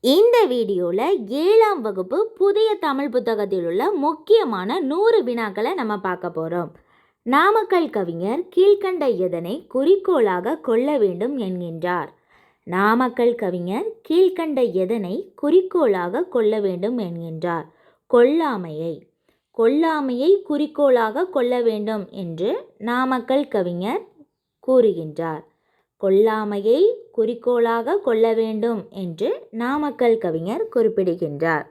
இந்த வீடியோவில் ஏழாம் வகுப்பு புதிய தமிழ் புத்தகத்தில் உள்ள முக்கியமான நூறு வினாக்களை நம்ம பார்க்க போகிறோம் நாமக்கல் கவிஞர் கீழ்கண்ட எதனை குறிக்கோளாக கொள்ள வேண்டும் என்கின்றார். நாமக்கல் கவிஞர் கீழ்கண்ட எதனை குறிக்கோளாக கொள்ள வேண்டும் என்கின்றார். கொல்லாமையை. கொல்லாமையை குறிக்கோளாக கொள்ள வேண்டும் என்று நாமக்கல் கவிஞர் கூறுகின்றார். கொல்லாமையை குறிக்கோளாக கொள்ள வேண்டும் என்று நாமக்கல் கவிஞர் குறிப்பிடுகின்றார்.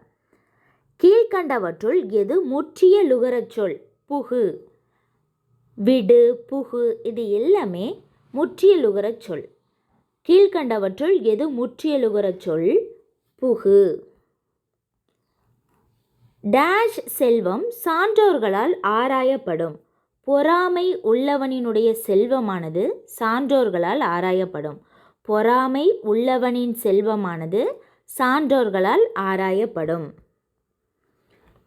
கீழ்கண்டவற்றுள் எது முற்றிய லுகரச் சொல்? புகு. விடு புகு இது எல்லாமே முற்றிய லுகரச் சொல். கீழ்கண்டவற்றுள் எது முற்றிய லுகரச் சொல்? புகு. டேஷ் செல்வம் சான்றோர்களால் ஆராயப்படும். பொறாமை உள்ளவனினுடைய செல்வமானது சான்றோர்களால் ஆராயப்படும். பொறாமை உள்ளவனின் செல்வமானது சான்றோர்களால் ஆராயப்படும்.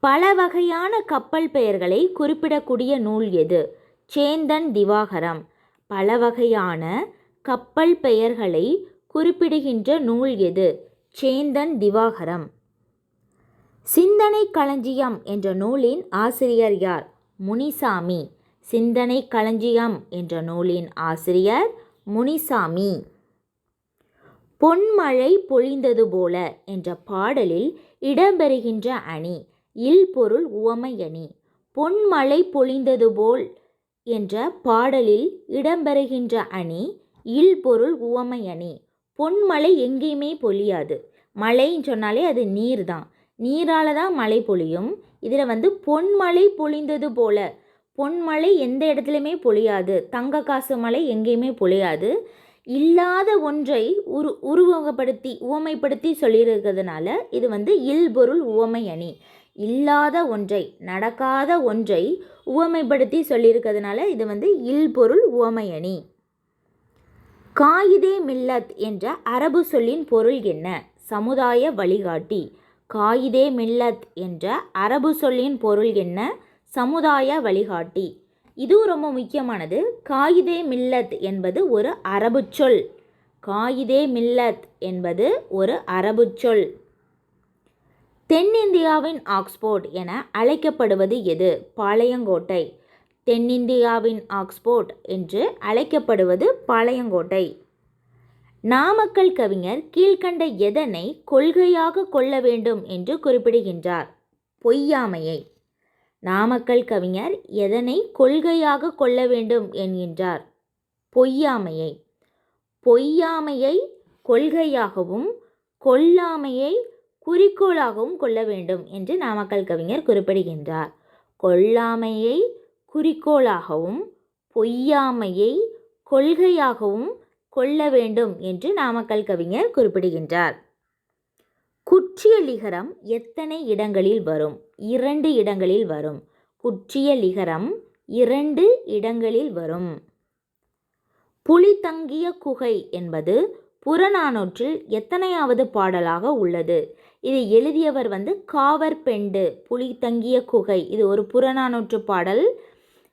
பல வகையான கப்பல் பெயர்களை குறிப்பிடக்கூடிய நூல் எது? சேந்தன் திவாகரம். பல வகையான கப்பல் பெயர்களை குறிப்பிடுகின்ற நூல் எது? சேந்தன் திவாகரம். சிந்தனை களஞ்சியம் என்ற நூலின் ஆசிரியர் யார்? முனிசாமி. சிந்தனை களஞ்சியம் என்ற நூலின் ஆசிரியர் முனிசாமி. பொன்மழை பொழிந்தது போல என்ற பாடலில் இடம்பெறுகின்ற அணி இல் பொருள் உவமை அணி பொன்மழை பொழிந்தது போல் என்ற பாடலில் இடம்பெறுகின்ற அணி இல் பொருள் உவமை அணி பொன்மழை எங்கேயுமே பொழியாது. மழைன்னு சொன்னாலே அது நீர் தான். நீரால் தான் மழை பொழியும். இதில் வந்து பொன்மழை பொழிந்தது போல பொன்மழை எந்த இடத்துலையுமே பொழியாது. தங்க காசு மழை எங்கேயுமே பொழியாது. இல்லாத ஒன்றை உரு உருவகப்படுத்தி உவமைப்படுத்தி சொல்லியிருக்கிறதுனால இது வந்து இல்பொருள் உவமை அணி. இல்லாத ஒன்றை நடக்காத ஒன்றை உவமைப்படுத்தி சொல்லியிருக்கிறதுனால இது வந்து இல்பொருள் உவமை அணி. காயிதே மில்லத் என்ற அரபு சொல்லின் பொருள் என்ன? சமுதாய வழிகாட்டி. காயிதே மில்லத் என்ற அரபு சொல்லின் பொருள் என்ன? சமுதாய வழிகாட்டி. இதுவும் ரொம்ப முக்கியமானது. காயிதே மில்லத் என்பது ஒரு அரபு சொல். காயிதே மில்லத் என்பது ஒரு அரபு சொல். தென்னிந்தியாவின் ஆக்ஸ்போர்ட் என அழைக்கப்படுவது எது? பாளையங்கோட்டை. தென்னிந்தியாவின் ஆக்ஸ்போர்ட் என்று அழைக்கப்படுவது பாளையங்கோட்டை. நாமக்கல் கவிஞர் கீழ்கண்ட எதனை கொள்கையாக கொள்ள வேண்டும் என்று குறிப்பிடுகின்றார். பொய்யாமையை. நாமக்கல் கவிஞர் எதனை கொள்கையாக கொள்ள வேண்டும் என்கின்றார். பொய்யாமையை. பொய்யாமையை கொள்கையாகவும் கொல்லாமையை குறிக்கோளாகவும் கொள்ள வேண்டும் என்று நாமக்கல் கவிஞர் குறிப்பிடுகின்றார். கொல்லாமையை குறிக்கோளாகவும் பொய்யாமையை கொள்கையாகவும் கொள்ள வேண்டும் என்று நாமக்கல் கவிஞர் குறிப்பிடுகின்றார். குற்றிய லிகரம் எத்தனை இடங்களில் வரும்? இரண்டு இடங்களில் வரும். குற்றிய லிகரம் இரண்டு இடங்களில் வரும். புலி தங்கிய குகை என்பது புறநானூற்றில் எத்தனையாவது பாடலாக உள்ளது? இதை எழுதியவர் வந்து காவர் பெண்டு புலி தங்கிய குகை. இது ஒரு புறநானூற்று பாடல்.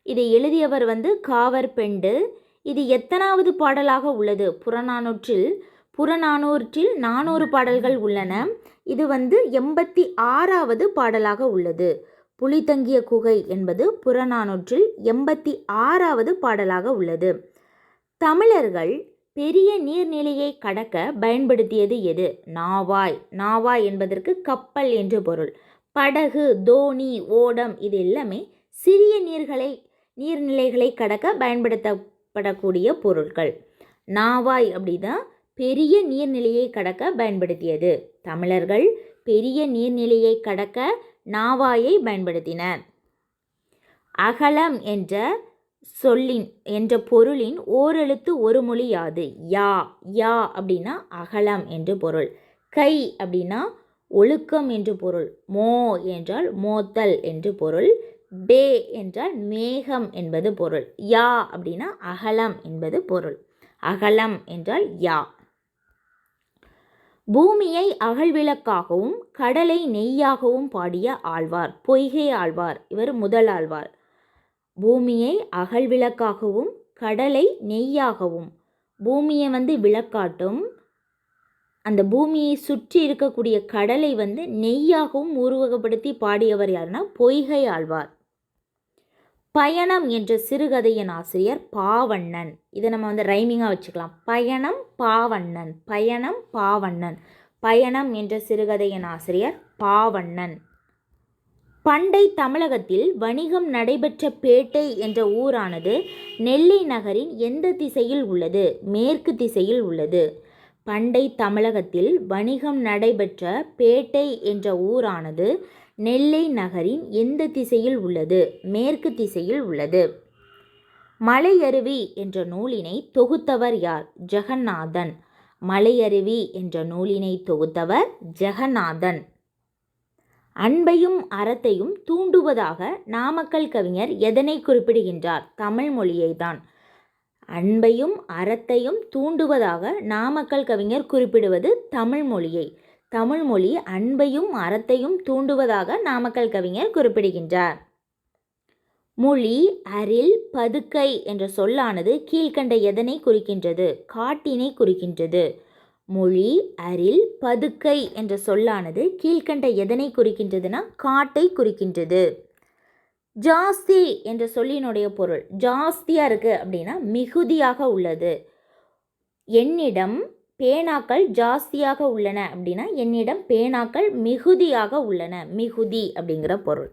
இதை எழுதியவர் வந்து காவர் பெண்டு இது எத்தனாவது பாடலாக உள்ளது? புறநானூற்றில் புறநானூற்றில் நானூறு பாடல்கள் உள்ளன. இது வந்து எண்பத்தி ஆறாவது பாடலாக உள்ளது. புலி தங்கிய குகை என்பது புறநானூற்றில் எண்பத்தி ஆறாவது பாடலாக உள்ளது. தமிழர்கள் பெரிய நீர்நிலையை கடக்க பயன்படுத்தியது எது? நாவாய். நாவாய் என்பதற்கு கப்பல் என்று பொருள். படகு தோணி ஓடம் இது எல்லாமே சிறிய நீர்களை நீர்நிலைகளை கடக்க பயன்படுத்தப்படக்கூடிய பொருட்கள் நாவாய் அப்படிதான் பெரிய நீர்நிலையை கடக்க பயன்படுத்தியது. தமிழர்கள் பெரிய நீர்நிலையை கடக்க நாவாயை பயன்படுத்தினர். அகலம் என்ற சொல்லின் என்ற பொருளின் ஓரெழுத்து ஒரு மொழி யாது? யா யா அப்படின்னா அகலம் என்று பொருள். கை அப்படின்னா ஒழுக்கம் என்று பொருள். மோ என்றால் மோத்தல் என்று பொருள். பே என்றால் மேகம் என்பது பொருள். யா அப்படின்னா அகலம் என்பது பொருள். அகலம் என்றால் யா. பூமியை அகழ்விளக்காகவும் கடலை நெய்யாகவும் பாடிய ஆழ்வார் பொய்கை ஆழ்வார் இவர் முதல் ஆழ்வார். பூமியை அகழ்விளக்காகவும் கடலை நெய்யாகவும் பூமியை வந்து விளக்காட்டும். அந்த பூமியை சுற்றி இருக்கக்கூடிய கடலை வந்து நெய்யாகவும் உருவகப்படுத்தி பாடியவர் யாருன்னா பொய்கை ஆழ்வார். பயணம் என்ற சிறுகதையின் ஆசிரியர் பாவண்ணன். இதை நம்ம வந்து ரைமிங்காக வச்சுக்கலாம். பயணம் பாவண்ணன். பயணம் பாவண்ணன். பயணம் என்ற சிறுகதையின் ஆசிரியர் பாவண்ணன். பண்டை தமிழகத்தில் வணிகம் நடைபெற்ற பேட்டை என்ற ஊரானது நெல்லை நகரின் எந்த திசையில் உள்ளது? மேற்கு திசையில் உள்ளது. பண்டை தமிழகத்தில் வணிகம் நடைபெற்ற பேட்டை என்ற ஊரானது நெல்லை நகரின் எந்த திசையில் உள்ளது? மேற்கு திசையில் உள்ளது. மலையருவி என்ற நூலினை தொகுத்தவர் யார்? ஜெகநாதன். மலையருவி என்ற நூலினை தொகுத்தவர் ஜெகநாதன். அன்பையும் அறத்தையும் தூண்டுவதாக நாமக்கல் கவிஞர் எதனை குறிப்பிடுகின்றார்? தமிழ் மொழியைதான் அன்பையும் அறத்தையும் தூண்டுவதாக நாமக்கல் கவிஞர் குறிப்பிடுவது தமிழ் மொழியை. தமிழ்மொழி அன்பையும் அறத்தையும் தூண்டுவதாக நாமக்கல் கவிஞர் குறிப்பிடுகின்றார். மொழி அரில் பதுக்கை என்ற சொல்லானது கீழ்கண்ட எதனை குறிக்கின்றது? காட்டினை குறிக்கின்றது. மொழி அரில் பதுக்கை என்ற சொல்லானது கீழ்கண்ட எதனை குறிக்கின்றதுன்னா காட்டை குறிக்கின்றது. ஜாஸ்தி என்ற சொல்லினுடைய பொருள். ஜாஸ்தியாக இருக்குது அப்படின்னா மிகுதியாக உள்ளது. என்னிடம் பேனாக்கள் ஜாஸ்தியாக உள்ளன அப்படின்னா என்னிடம் பேனாக்கள் மிகுதியாக உள்ளன. மிகுதி அப்படிங்கிற பொருள்.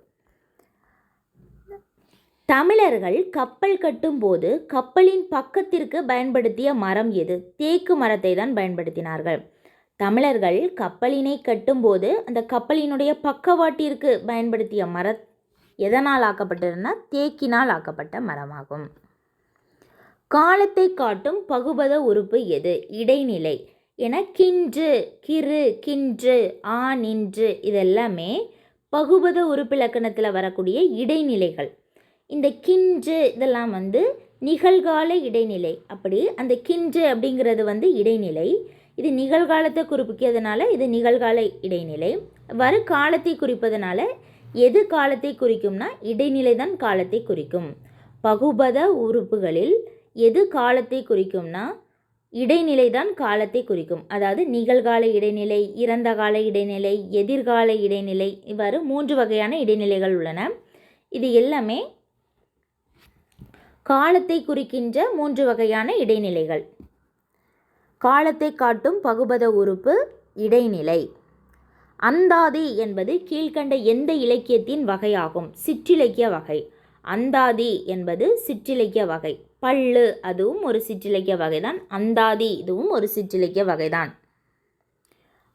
தமிழர்கள் கப்பல் கட்டும்போது கப்பலின் பக்கத்திற்கு பயன்படுத்திய மரம் எது? தேக்கு மரத்தை தான் பயன்படுத்தினார்கள். தமிழர்கள் கப்பலினை கட்டும்போது அந்த கப்பலினுடைய பக்கவாட்டிற்கு பயன்படுத்திய மர எதனால் ஆக்கப்பட்டதுன்னா தேக்கினால் ஆக்கப்பட்ட மரமாகும். காலத்தை காட்டும் பகுபத உறுப்பு எது? இடைநிலை. என கின்று கிறு கின்று ஆ நின்று இதெல்லாமே பகுபத உறுப்பிலக்கணத்தில் வரக்கூடிய இடைநிலைகள். இந்த கின்று இதெல்லாம் வந்து நிகழ்கால இடைநிலை. அப்படி அந்த கின்று அப்படிங்கிறது வந்து இடைநிலை. இது நிகழ்காலத்தை குறிப்பிக்கிறதுனால இது நிகழ்கால இடைநிலை. வரும் காலத்தை குறிப்பதனால எது காலத்தை குறிக்கும்னா இடைநிலை தான் காலத்தை குறிக்கும். பகுபத உறுப்புகளில் எது காலத்தை குறிக்கும்னா இடைநிலை தான் காலத்தை குறிக்கும். அதாவது நிகழ்கால இடைநிலை இறந்த கால இடைநிலை எதிர்கால இடைநிலை இவ்வாறு மூன்று வகையான இடைநிலைகள் உள்ளன. இது எல்லாமே காலத்தை குறிக்கின்ற மூன்று வகையான இடைநிலைகள். காலத்தை காட்டும் பகுபத உறுப்பு இடைநிலை. அந்தாதி என்பது கீழ்கண்ட எந்த இலக்கியத்தின் வகையாகும்? சிற்றிலக்கிய வகை. அந்தாதி என்பது சிற்றிலக்கிய வகை. பள்ளு அதுவும் ஒரு சிற்றிலக்கிய வகைதான். அந்தாதி இதுவும் ஒரு சிற்றிலக்கிய வகைதான்.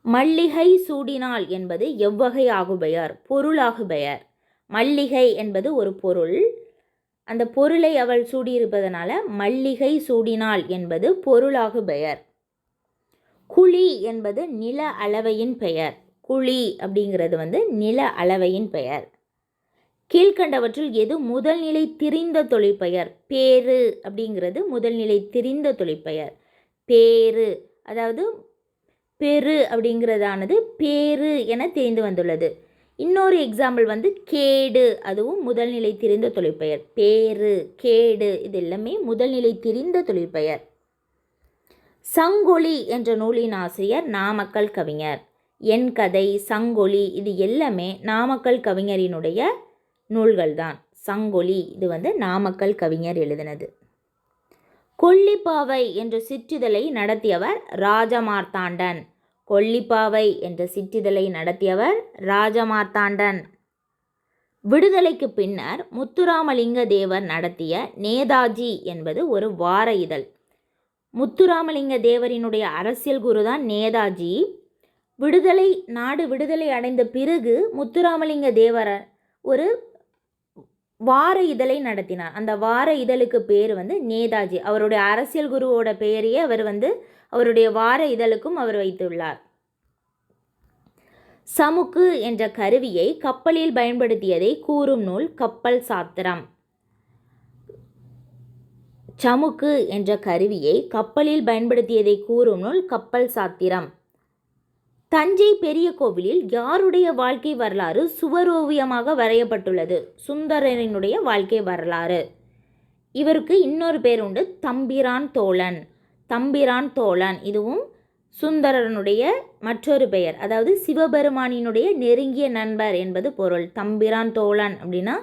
மல்லிகை சூடினால் என்பது எவ்வகை ஆகுபெயர்? பொருளாகுபெயர். மல்லிகை என்பது ஒரு பொருள். அந்த பொருளை அவள் சூடியிருப்பதனால மல்லிகை சூடினாள் என்பது பொருளாகு பெயர் குழி என்பது நில அளவையின் பெயர். குழி அப்படிங்கிறது வந்து நில அளவையின் பெயர். கீழ்கண்டவற்றில் எது முதல்நிலை திரிந்த தொழிற்பெயர்? பேரு அப்படிங்கிறது முதல்நிலை திரிந்த தொழிற்பெயர். பேரு அதாவது பெரு அப்படிங்கிறதானது பேரு என தெரிந்து வந்துள்ளது. இன்னொரு எக்ஸாம்பிள் வந்து கேடு அதுவும் முதல்நிலை திரிந்த தொழிற்பெயர். பேரு கேடு இது எல்லாமே முதல்நிலை திரிந்த தொழிற்பெயர். சங்கொலி என்ற நூலின் ஆசிரியர் நாமக்கல் கவிஞர். என் கதை சங்கொலி இது எல்லாமே நாமக்கல் கவிஞரினுடைய நூல்கள் தான் சங்கொலி இது வந்து நாமக்கல் கவிஞர் எழுதினது. கொல்லிப்பாவை என்ற சிற்றிதழை நடத்தியவர் ராஜமார்த்தாண்டன். கொல்லிப்பாவை என்ற சிற்றிதழை நடத்தியவர் ராஜமார்த்தாண்டன். விடுதலைக்கு பின்னர் முத்துராமலிங்க தேவர் நடத்திய நேதாஜி என்பது ஒரு வார இதழ். முத்துராமலிங்க தேவரினுடைய அரசியல் குருதான் நேதாஜி. விடுதலை நாடு விடுதலை அடைந்த பிறகு முத்துராமலிங்க தேவர ஒரு வார இதழை நடத்தினார். அந்த வார இதழுக்கு பேர் வந்து நேதாஜி. அவருடைய அரசியல் குருவோட பெயரையே அவர் வந்து அவருடைய வார இதழுக்கும் அவர் வைத்துள்ளார். சமுக்கு என்ற கருவியை கப்பலில் பயன்படுத்தியதை கூறும் நூல் கப்பல் சாத்திரம். சமுக்கு என்ற கருவியை கப்பலில் பயன்படுத்தியதை கூறும் நூல் கப்பல் சாத்திரம். தஞ்சை பெரிய கோவிலில் யாருடைய வாழ்க்கை வரலாறு சுவரோவியமாக வரையப்பட்டுள்ளது? சுந்தரனினுடைய வாழ்க்கை வரலாறு. இவருக்கு இன்னொரு பேர் உண்டு தம்பிரான் தோழன். தம்பிரான் தோழன் இதுவும் சுந்தரனுடைய மற்றொரு பெயர். அதாவது சிவபெருமானினுடைய நெருங்கிய நண்பர் என்பது பொருள். தம்பிரான் தோழன் அப்படின்னா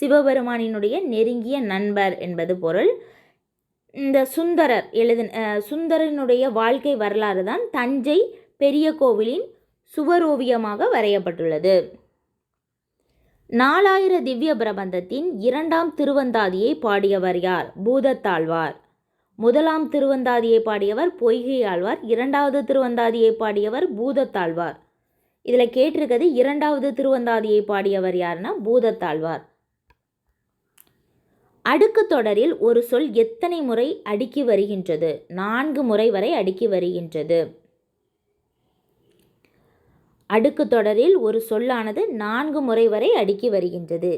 சிவபெருமானினுடைய நெருங்கிய நண்பர் என்பது பொருள். இந்த சுந்தரர் எழுதின சுந்தரனுடைய வாழ்க்கை வரலாறு தான் தஞ்சை பெரிய கோவிலின் சுவரோவியமாக வரையப்பட்டுள்ளது. நாலாயிர திவ்ய பிரபந்தத்தின் இரண்டாம் திருவந்தாதியை பாடியவர் யார்? பூதத்தாழ்வார். முதலாம் திருவந்தாதியை பாடியவர் பொய்கை ஆழ்வார் இரண்டாவது திருவந்தாதியை பாடியவர் பூதத்தாழ்வார். இதில் கேட்டிருக்கிறது இரண்டாவது திருவந்தாதியை பாடியவர் யாருன்னா பூதத்தாழ்வார். அடுக்கு தொடரில் ஒரு சொல் எத்தனை முறை அடுக்கி வருகின்றது? நான்கு முறை வரை அடுக்கி வருகின்றது. அடுக்கு தொடரில் ஒரு சொல்லானது நான்கு முறை வரை அடுக்கி வருகின்றது.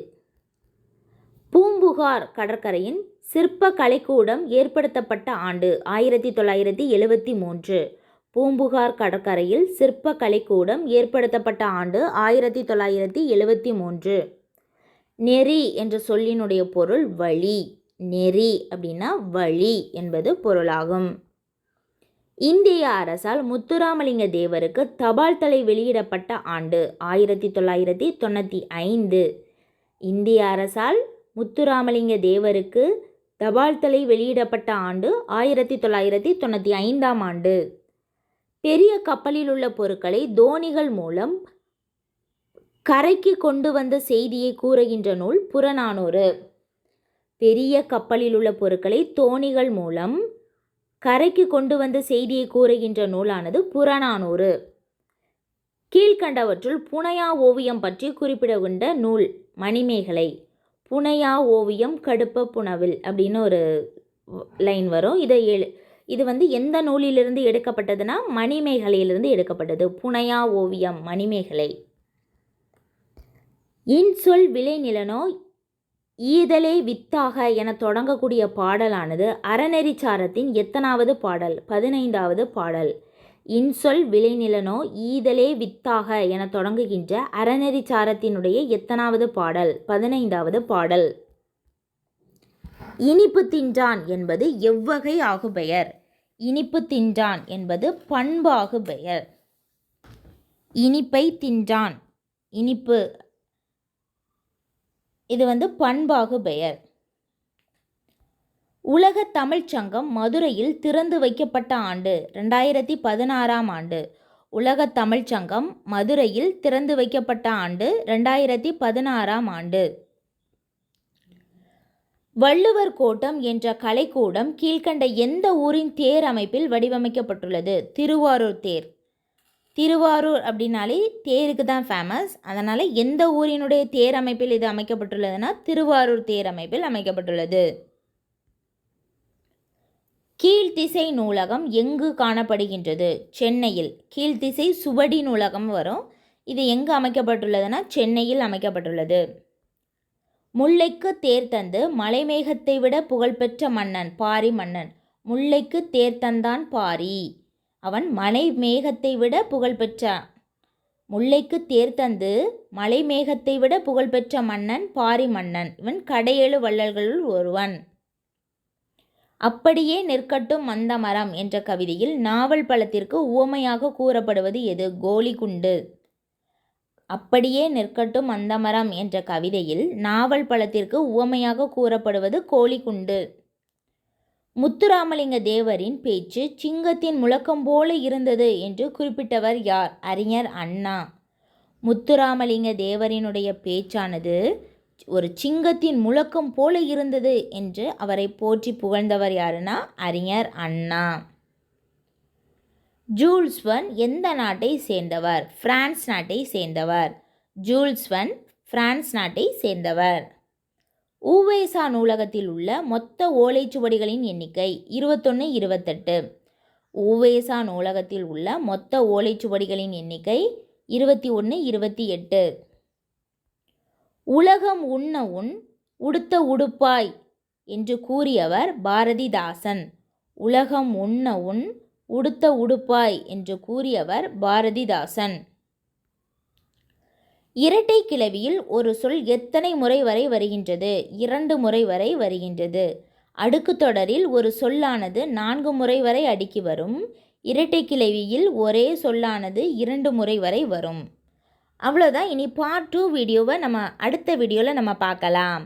பூம்புகார் கடற்கரையின் சிற்ப கலைக்கூடம் ஏற்படுத்தப்பட்ட ஆண்டு ஆயிரத்தி தொள்ளாயிரத்தி எழுபத்தி மூன்று. பூம்புகார் கடற்கரையில் சிற்ப கலைக்கூடம் ஏற்படுத்தப்பட்ட ஆண்டு ஆயிரத்தி தொள்ளாயிரத்தி எழுபத்தி மூன்று. நெறி என்ற சொல்லினுடைய பொருள் வழி. நெறி அப்படின்னா வழி என்பது பொருளாகும். இந்திய அரசால் முத்துராமலிங்க தேவருக்கு தபால் தலை வெளியிடப்பட்ட ஆண்டு ஆயிரத்தி தொள்ளாயிரத்தி தொண்ணூற்றி ஐந்து. இந்திய அரசால் முத்துராமலிங்க தேவருக்கு தபால் தலை வெளியிடப்பட்ட ஆண்டு ஆயிரத்தி தொள்ளாயிரத்தி தொண்ணூற்றி ஐந்தாம் ஆண்டு. பெரிய கப்பலில் உள்ள பொருட்களை தோணிகள் மூலம் கரைக்கு கொண்டு வந்த செய்தியை கூறுகின்ற நூல் புறநானூறு. பெரிய கப்பலில் உள்ள பொருட்களை தோணிகள் மூலம் கரைக்கு கொண்டு வந்த செய்தியை கூறுகின்ற நூலானது புறநானூறு. கீழ்கண்டவற்றுள் புனையா ஓவியம் பற்றி குறிப்பிடுகின்ற நூல் மணிமேகலை. புனையா ஓவியம் கடுப்ப புனவில் அப்படின்னு ஒரு லைன் வரும். இதை எழு இது வந்து எந்த நூலிலிருந்து எடுக்கப்பட்டதுன்னா மணிமேகலையிலிருந்து எடுக்கப்பட்டது. புனையா ஓவியம் மணிமேகலை. இன்சொல் விளைநிலனோ ஈதலே வித்தாக என தொடங்கக்கூடிய பாடலானது அறநெறிச்சாரத்தின் எத்தனாவது பாடல் பதினைந்தாவது பாடல். இன்சொல் விளைநிலனோ ஈதலே வித்தாக என தொடங்குகின்ற அறநெறிச்சாரத்தினுடைய எத்தனாவது பாடல் பதினைந்தாவது பாடல். இனிப்பு தின்றான் என்பது எவ்வகை ஆகுபெயர்? இனிப்பு தின்றான் என்பது பண்பாகு பெயர் இனிப்பை தின்றான். இனிப்பு இது வந்து பண்பாகு பெயர். உலக தமிழ்ச் சங்கம் மதுரையில் திறந்து வைக்கப்பட்ட ஆண்டு ரெண்டாயிரத்தி பதினாறாம் ஆண்டு. உலக தமிழ்ச் சங்கம் மதுரையில் திறந்து வைக்கப்பட்ட ஆண்டு ரெண்டாயிரத்தி பதினாறாம் ஆண்டு. வள்ளுவர் கோட்டம் என்ற கலைக்கூடம் கீழ்க்கண்ட எந்த ஊரின் தேர் அமைப்பில் வடிவமைக்கப்பட்டுள்ளது? திருவாரூர் தேர். திருவாரூர் அப்படின்னாலே தேருக்கு தான் ஃபேமஸ் அதனால் எந்த ஊரினுடைய தேர் அமைப்பில் இது அமைக்கப்பட்டுள்ளதுன்னா திருவாரூர் தேர் அமைப்பில் அமைக்கப்பட்டுள்ளது. கீழ்த்திசை நூலகம் எங்கு காணப்படுகின்றது? சென்னையில். கீழ்த்திசை சுவடி நூலகம் வரும். இது எங்கு அமைக்கப்பட்டுள்ளதுன்னா சென்னையில் அமைக்கப்பட்டுள்ளது. முல்லைக்கு தேர் தந்து மலைமேகத்தை விட புகழ்பெற்ற மன்னன் பாரி மன்னன். முல்லைக்கு தேர் தந்தான் பாரி. அவன் மலை மேகத்தை விட புகழ்பெற்ற முல்லைக்கு தேர் தந்து மலை மேகத்தை விட புகழ்பெற்ற மன்னன் பாரி மன்னன். இவன் கடையேழு வள்ளல்களுள் ஒருவன். அப்படியே நிற்கட்டும் மந்த மரம் என்ற கவிதையில் நாவல் பழத்திற்கு உவமையாக கூறப்படுவது எது? கோலிகுண்டு அப்படியே நிற்கட்டும் அந்த மரம் என்ற கவிதையில் நாவல் பழத்திற்கு உவமையாக கூறப்படுவது கோழிக்குண்டு முத்துராமலிங்க தேவரின் பேச்சு சிங்கத்தின் முழக்கம் போல இருந்தது என்று குறிப்பிட்டவர் யார்? அறிஞர் அண்ணா. முத்துராமலிங்க தேவரினுடைய பேச்சானது ஒரு சிங்கத்தின் முழக்கம் போல இருந்தது என்று அவரை போற்றி புகழ்ந்தவர் யாருன்னா? அறிஞர் அண்ணா. ஜூல்ஸ்வன் எந்த நாட்டை சேர்ந்தவர்? பிரான்ஸ் நாட்டை சேர்ந்தவர். ஜூல்ஸ்வன் பிரான்ஸ் நாட்டை சேர்ந்தவர். ஊவேசா நூலகத்தில் உள்ள மொத்த ஓலைச்சுவடிகளின் எண்ணிக்கை இருபத்தொன்று இருபத்தெட்டு. ஊவேசா நூலகத்தில் உள்ள மொத்த ஓலைச்சுவடிகளின் எண்ணிக்கை இருபத்தி ஒன்று இருபத்தி எட்டு உலகம் உண்ண உன் உடுத்த உடுப்பாய் என்று கூறியவர் பாரதிதாசன். உலகம் உண்ண உன் உடுத்த உடுப்பாய் என்று கூறியவர் பாரதிதாசன். இரட்டை கிளவியில் ஒரு சொல் எத்தனை முறை வரை வருகின்றது? இரண்டு முறை வரை வருகின்றது. அடுக்கு தொடரில் ஒரு சொல்லானது நான்கு முறை வரை அடுக்கி வரும். இரட்டை கிளவியில் ஒரே சொல்லானது இரண்டு முறை வரை வரும். அவ்வளோதான் இனி பார்ட் டூ வீடியோவை நம்ம அடுத்த வீடியோவில் நம்ம பார்க்கலாம்.